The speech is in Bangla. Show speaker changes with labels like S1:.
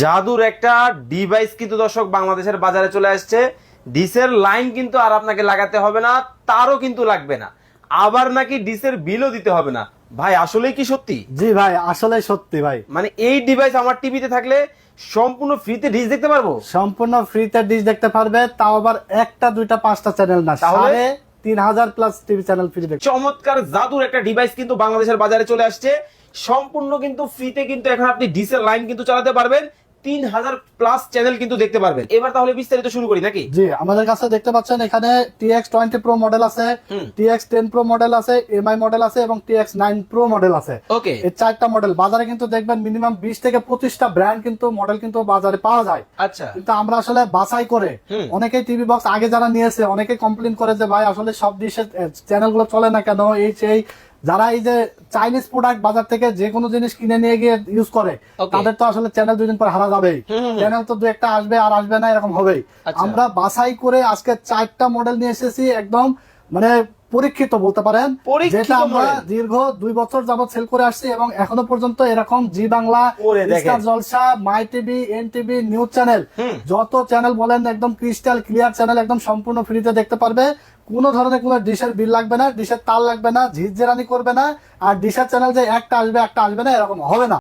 S1: জাদুর একটা ডিভাইস কিন্তু দর্শক বাংলাদেশের বাজারে চলে আসছে। ডিসের লাইন কিন্তু আর আপনাকে লাগাতে হবে না তারও কিন্তু লাগবে না। আবার নাকি ডিসের বিলও দিতে হবে না। ভাই আসলেই কি সত্যি?
S2: জি ভাই আসলে সত্যি ভাই।
S1: মানে এই ডিভাইস আমার টিভিতে থাকলে সম্পূর্ণ ফ্রিতে ডিস দেখতে পারব?
S2: সম্পূর্ণ ফ্রিতে ডিশ দেখতে পারবে তাও আবার একটা দুইটা পাঁচটা চ্যানেল না
S1: তাহলে?
S2: তিন হাজার প্লাস টিভি চ্যানেল
S1: চমৎকার, জাদুর একটা ডিভাইস কিন্তু বাংলাদেশের বাজারে চলে আসছে। সম্পূর্ণ কিন্তু ফ্রিতে কিন্তু এখন আপনি ডিসের লাইন কিন্তু চালাতে পারবেন। তিন হাজার প্লাস চ্যানেল কিন্তু দেখতে পারবেন। এবার তাহলে বিস্তারিত শুরু করি নাকি?
S2: জি আমাদের কাছে দেখতে পাচ্ছেন এখানে টিএক্স টোয়েন্টি প্রো মডেল আছে টিএক্স টেন প্রো মডেল আছে এমআই মডেল আছে এবং টিএক্স নাইন প্রো মডেল আছে।
S1: ওকে
S2: এই চারটা মডেল বাজারে কিন্তু দেখবেন মিনিমাম বিশ থেকে পঁচিশটা ব্র্যান্ড কিন্তু মডেল কিন্তু বাজারে পাওয়া যায়।
S1: আচ্ছা।
S2: কিন্তু আমরা আসলে বাছাই করে অনেকেই টিভি বক্স আগে যারা নিয়েছে অনেকে কমপ্লেন করে যে ভাই আসলে সব ডিশের চ্যানেলগুলো চলে না কেন? এই সেই যারা এই যে চাইনিজ প্রোডাক্ট বাজার থেকে যে কোনো জিনিস কিনে নিয়ে গিয়ে ইউজ করে তাদের তো আসলে চ্যানেল দুদিন পর হারা যাবেই
S1: হুম।
S2: চ্যানেল তো দু একটা আসবে আর আসবে না এরকম হবেই
S1: আচ্ছা।
S2: আমরা বাছাই করে আজকে চারটা মডেল নিয়ে এসেছি একদম মানে পরীক্ষিত বলতে পারেন যেটা আমরা দীর্ঘ দুই বছর যাবত সেল করে আসছি এবং এখনও পর্যন্ত এরকম Zee Bangla Jalsha my TV N TV news channel যত চ্যানেল বলেন একদম ক্রিস্টাল ক্লিয়ার চ্যানেল একদম সম্পূর্ণ ফ্রিতে দেখতে পারবে। কোনো ধরনের কোনো ডিশের বিল লাগবে না ডিশের তাল লাগবে না ঝিঝেরানি করবে না আর ডিশের চ্যানেল যে একটা আসবে একটা আসবে না এরকম হবে না।